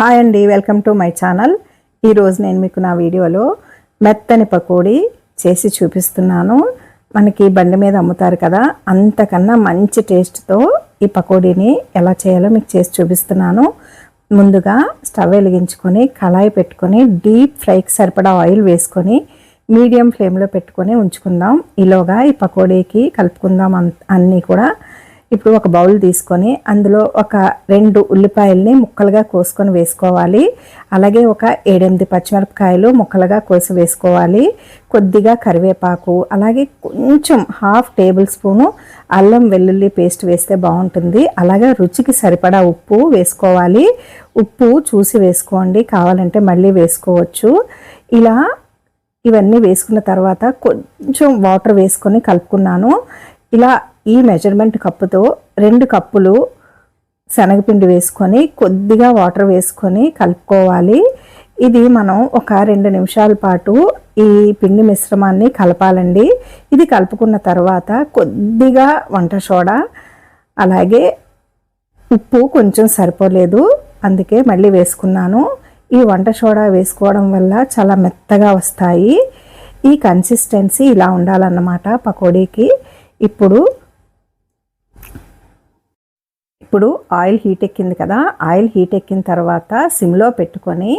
Hi అండి welcome to my channel. ఈరోజు నేను మీకు నా వీడియోలో మెత్తని పకోడీ చేసి చూపిస్తున్నాను. మనకి బండి మీద అమ్ముతారు కదా అంతకన్నా మంచి టేస్ట్తో ఈ పకోడీని ఎలా చేయాలో మీకు చేసి చూపిస్తున్నాను. ముందుగా స్టవ్ వెలిగించుకొని కళాయి పెట్టుకొని డీప్ ఫ్రైకి సరిపడా ఆయిల్ వేసుకొని మీడియం ఫ్లేమ్లో పెట్టుకొని ఉంచుకుందాం. ఈలోగా ఈ పకోడీకి కలుపుకుందాం అన్నీ కూడా ఇప్పుడు ఒక బౌల్ తీసుకొని అందులో ఒక రెండు ఉల్లిపాయల్ని ముక్కలుగా కోసుకొని వేసుకోవాలి. అలాగే ఒక ఏడెనిమిది పచ్చిమిరపకాయలు ముక్కలుగా కోసి వేసుకోవాలి. కొద్దిగా కరివేపాకు అలాగే కొంచెం హాఫ్ టేబుల్ స్పూను అల్లం వెల్లుల్లి పేస్ట్ వేస్తే బాగుంటుంది. అలాగే రుచికి సరిపడా ఉప్పు వేసుకోవాలి. ఉప్పు చూసి వేసుకోండి. కావాలంటే మళ్ళీ వేసుకోవచ్చు. ఇలా ఇవన్నీ వేసుకున్న తర్వాత కొంచెం వాటర్ వేసుకొని కలుపుకున్నాను. ఇలా ఈ మెజర్మెంట్ కప్పుతో రెండు కప్పులు శనగపిండి వేసుకొని కొద్దిగా వాటర్ వేసుకొని కలుపుకోవాలి. ఇది మనం ఒక రెండు నిమిషాల పాటు ఈ పిండి మిశ్రమాన్ని కలపాలండి. ఇది కలుపుకున్న తర్వాత కొద్దిగా వంట సోడా అలాగే ఉప్పు కొంచెం సరిపోలేదు అందుకే మళ్ళీ వేసుకున్నాను. ఈ వంట సోడా వేసుకోవడం వల్ల చాలా మెత్తగా వస్తాయి. ఈ కన్సిస్టెన్సీ ఇలా ఉండాలన్నమాట పకోడీకి. ఇప్పుడు ఇప్పుడు ఆయిల్ హీట్ ఎక్కింది కదా ఆయిల్ హీట్ ఎక్కిన తర్వాత సిమ్లో పెట్టుకొని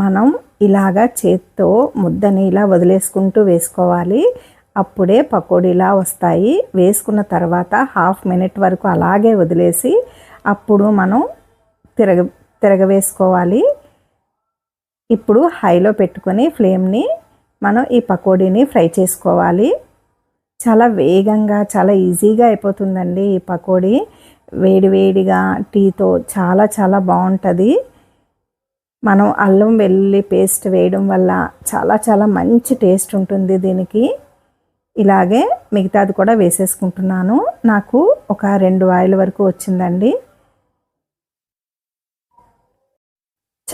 మనం ఇలాగా చేత్తో ముద్దని ఇలా వదిలేసుకుంటూ వేసుకోవాలి. అప్పుడే పకోడీలా వస్తాయి. వేసుకున్న తర్వాత హాఫ్ మినిట్ వరకు అలాగే వదిలేసి అప్పుడు మనం తిరగ తిరగవేసుకోవాలి. ఇప్పుడు హైలో పెట్టుకొని ఫ్లేమ్ని మనం ఈ పకోడీని ఫ్రై చేసుకోవాలి. చాలా వేగంగా చాలా ఈజీగా అయిపోతుందండి ఈ పకోడీ. వేడివేడిగా టీతో చాలా చాలా బాగుంటుంది. మనం అల్లం వెల్లుల్లి పేస్ట్ వేయడం వల్ల చాలా చాలా మంచి టేస్ట్ ఉంటుంది దీనికి. ఇలాగే మిగతాది కూడా వేసేసుకుంటున్నాను. నాకు ఒక రెండు వాయిల వరకు వచ్చిందండి.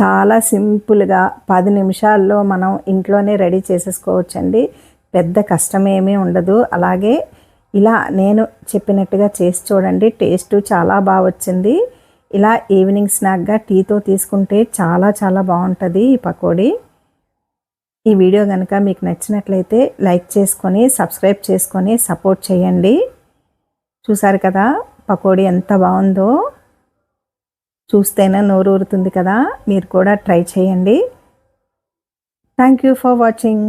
చాలా సింపుల్గా పది నిమిషాల్లో మనం ఇంట్లోనే రెడీ చేసేసుకోవచ్చండి. పెద్ద కష్టమేమీ ఉండదు. అలాగే ఇలా నేను చెప్పినట్టుగా చేసి చూడండి. టేస్ట్ చాలా బాగా వచ్చింది. ఇలా ఈవినింగ్ స్నాక్గా టీతో తీసుకుంటే చాలా చాలా బాగుంటుంది ఈ పకోడీ. ఈ వీడియో కనుక మీకు నచ్చినట్లయితే లైక్ చేసుకొని సబ్స్క్రైబ్ చేసుకొని సపోర్ట్ చేయండి. చూసారు కదా పకోడీ ఎంత బాగుందో. చూస్తేనే నోరు ఊరుతుంది కదా. మీరు కూడా ట్రై చేయండి. Thank you for watching